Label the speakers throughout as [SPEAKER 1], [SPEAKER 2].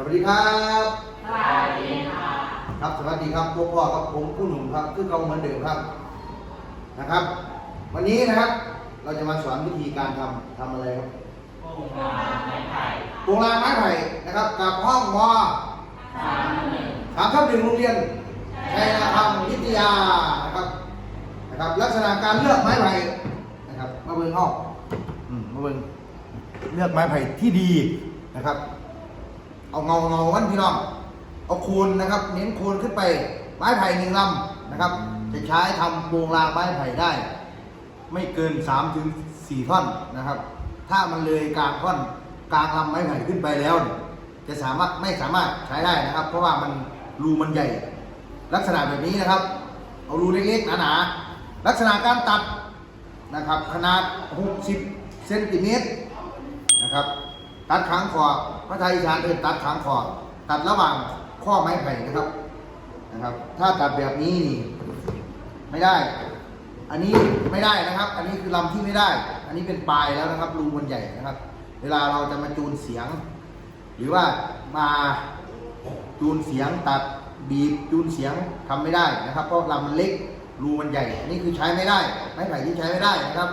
[SPEAKER 1] สวัสดีครับ
[SPEAKER 2] สวัสดีค่ะ
[SPEAKER 1] ครับสวัสดีครับพวกพ่อครับผมผู้หนุ่มครับคือเก่าเหมือนเดิมครับนะครับ วันนี้นะครับเราจะมาสอนวิธีการทำทำอะไรครับ
[SPEAKER 2] โป่งลางไม้ไผ่
[SPEAKER 1] โปรงลางไม้ไผ่นะครับ กับห้องม
[SPEAKER 2] สามหนึ่ง
[SPEAKER 1] สามทับหนึ่งโรงเรียนชัยนาธรรมวิทยานะครับนะครับ ลักษณะการเลือกไม้ไผ่นะครับมาเบิ่งห้องอืมมาเบิ่งเลือกไม้ไผ่ที่ดีนะครับ เอาเงาเงาวันพี่น้อง เอาคูณนะครับ เน้นคูณขึ้นไปไม้ไผ่หนึ่งลำนะครับ จะใช้ทำโปรงรางไม้ไผ่ได้ ไม่เกิน3ถึง4ท่อนนะครับ ถ้ามันเลยกลางท่อนกลางลำไม้ไผ่ขึ้นไปแล้ว จะสามารถไม่สามารถใช้ได้นะครับ เพราะว่ามันรูมันใหญ่ ลักษณะแบบนี้นะครับ เอารูเล็กๆหนาๆลักษณะการตัดนะครับ ขนาด 60เซนติเมตรนะครับ ตัดขางคอพระไทยอีสานเอินตัดขางคอตัดระหว่างข้อไม้ไผ่นะครับนะครับ ถ้าตัดแบบนี้นี่ไม่ได้ อันนี้ไม่ได้นะครับ อันนี้คือลำที่ไม่ได้ อันนี้เป็นปลายแล้วนะครับรูมันใหญ่นะครับ เวลาเราจะมาจูนเสียง หรือว่ามาจูนเสียงตัดบีบจูนเสียงทำไม่ได้นะครับ เพราะลำมันเล็กรูมันใหญ่ อันนี้คือใช้ไม่ได้ไม้ไผ่ที่ใช้ไม่ได้นะครับ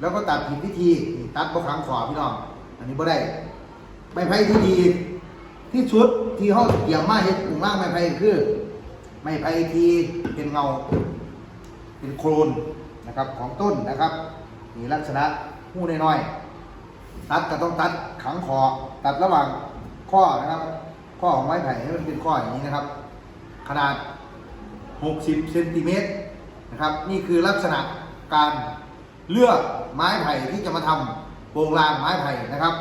[SPEAKER 1] แล้วก็ตัดผิดวิธีตัดบกครั้งขวาพี่น้อง อันนี้บ่ได้ไม้ไผ่ที่ดี ที่สุดที่ห้องเกี่ยมมาเห็ดกลุ่มล่างไม้ไผ่คือ ไม้ไผ่ที่เป็นเงา เป็นโครนนะครับของต้นนะครับ มีลักษณะหู้น้อยๆตัดก็ต้องตัดขังคอตัดระหว่างข้อนะครับ ข้อของไม้ไผ่ให้มันเป็นข้ออย่างนี้นะครับ ขนาด 60เซนติเมตรนะครับ นี่คือลักษณะการเลือกไม้ไผ่ที่จะมาทำ โปรงลางไม้ไผ่นะครับ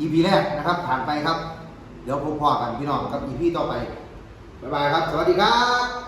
[SPEAKER 1] EP แรกนะครับ ผ่านไปครับ เดี๋ยวพบพ่อกันพี่น้องกับ EP ต่อไป บ๊ายบายครับ สวัสดีครับ